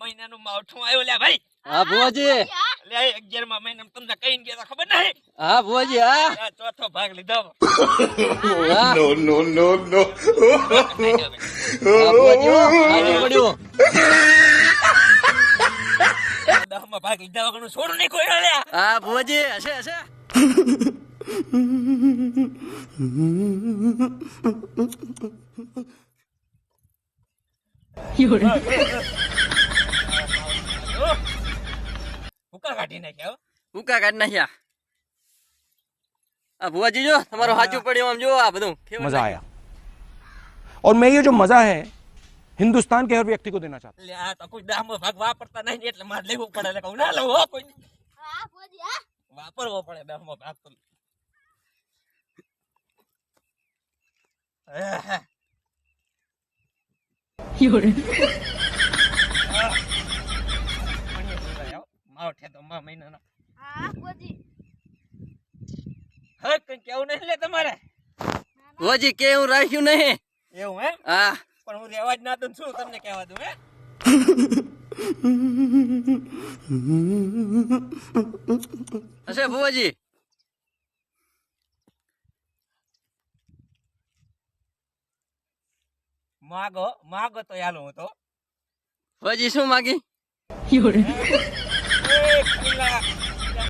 મહિનાનું માવઠું આવ્યું લે ભાઈ. હા ભુવાજી. લે અગિયારમાં મહિનામાં તમને કઈ ગયા ખબર નહીં. હા ભુવાજી હા. આ ચોથો ભાગ લીધો. ભુવાજી દસમાં ભાગ લીધા વગરનું છોડું નહીં કોઈ લે હા ભુવાજી હશે હશે. ભૂકા કાઢી નાખ્યા હો. ભૂકા કાઢ નાખ્યા આ ભુવાજી જો તમારું સાચું પડ્યું આમ જો આ બધું કેવું मजा आया और मैं ये जो मजा है हिंदुस्तान के हर व्यक्ति को देना चाहता લે આ તો કોઈ દસમો ભાગ વાપરતા નહીં એટલે મારે લેવું પડે એટલે કહું ના લઉં હો કોઈ હા ભુવાજી હા વાપરવો પડે દસમો ભાગ તો આહ. હો. તો મા મહિનાના. હા ભુવાજી હવે કઈ કેવું નહીં લે તમારે? ભુવાજી કેવું રાખ્યું નહીં? એવું હે હા. પણ હું રેવા જ ના દઉં શું તમને કહેવા દઉં હે? હશે ભુવાજી? માગો માગો તો યાલો હું તો. ભુવાજી શું માગી? એક કલાક